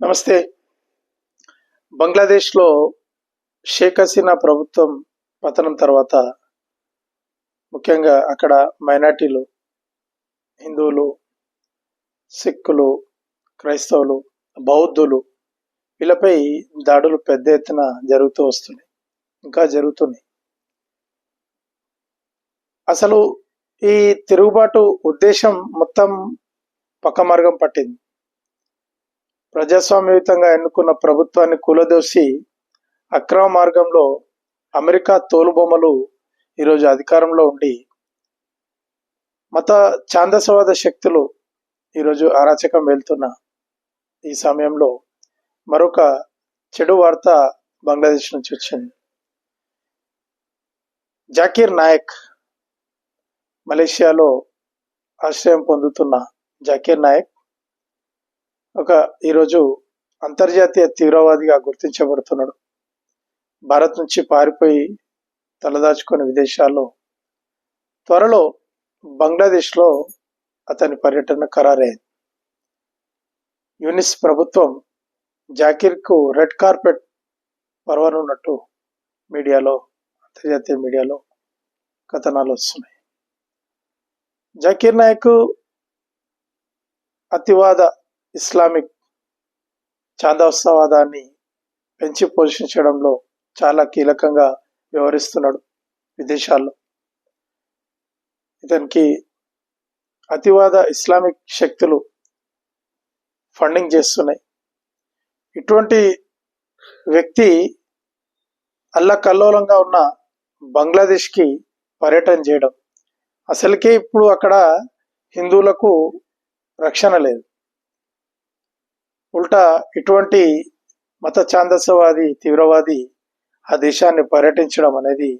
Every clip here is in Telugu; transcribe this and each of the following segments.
నమస్తే. బంగ్లాదేశ్లో షేక్ హసీనా ప్రభుత్వం పతనం తర్వాత ముఖ్యంగా అక్కడ మైనార్టీలు హిందువులు సిక్కులు క్రైస్తవులు బౌద్ధులు వీళ్ళపై దాడులు పెద్ద ఎత్తున జరుగుతూ వస్తున్నాయి. ఇంకా జరుగుతున్నాయి. అసలు ఈ తిరుగుబాటు ఉద్దేశం మొత్తం పక్క మార్గం పట్టింది. ప్రజాస్వామ్యయుతంగా ఎన్నుకున్న ప్రభుత్వాన్ని కూలదోసి అక్రమ మార్గంలో అమెరికా తోలుబొమ్మలు ఈరోజు అధికారంలో ఉండి మత ఛాందసవాద శక్తులు ఈరోజు అరాచకం వెళ్తున్న ఈ సమయంలో మరొక చెడు వార్త బంగ్లాదేశ్ నుంచి వచ్చింది. జాకీర్ నాయక్ మలేషియాలో ఆశ్రయం పొందుతున్న జాకీర్ నాయక్ ఒక ఈరోజు అంతర్జాతీయ తీవ్రవాదిగా గుర్తించబడుతున్నాడు. భారత్ నుంచి పారిపోయి తలదాచుకుని విదేశాల్లో త్వరలో బంగ్లాదేశ్లో అతని పర్యటన ఖరారైంది. యునిస్ ప్రభుత్వం జాకీర్కు రెడ్ కార్పెట్ పర్వనున్నట్టు మీడియాలో అంతర్జాతీయ మీడియాలో కథనాలు వస్తున్నాయి. జాకీర్ నాయక్ అతివాద ఇస్లామిక్ చాందోత్సవాదాన్ని పెంచి పోషించడంలో చాలా కీలకంగా వ్యవహరిస్తున్నాడు విదేశాల్లో. ఇతనికి అతివాద ఇస్లామిక్ శక్తులు ఫండింగ్ చేస్తున్నాయి. ఇటువంటి వ్యక్తి అల్లకల్లోలంగా ఉన్న బంగ్లాదేశ్కి పర్యటన చేయడం. అసలుకే ఇప్పుడు అక్కడ హిందువులకు రక్షణ లేదు. ఉల్టా ఇటువంటి మత ఛాందసవాది తీవ్రవాది ఆ దేశాన్ని పర్యటించడం అనేది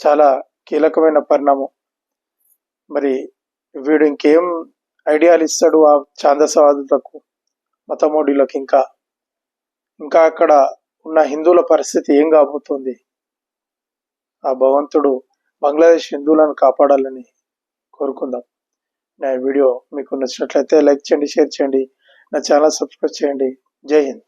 చాలా కీలకమైన పరిణామం. మరి వీడు ఇంకేం ఐడియాలు ఇస్తాడు ఆ ఛాందసవాదులకు మతమోడీలకు ఇంకా? ఇంకా అక్కడ ఉన్న హిందువుల పరిస్థితి ఏం కాబోతుంది? ఆ భగవంతుడు బంగ్లాదేశ్ హిందువులను కాపాడాలని కోరుకుందాం. నా వీడియో మీకు నచ్చినట్లయితే లైక్ చేయండి షేర్ చేయండి. నా ఛానల్ సబ్స్క్రైబ్ చేయండి. జై హింద్.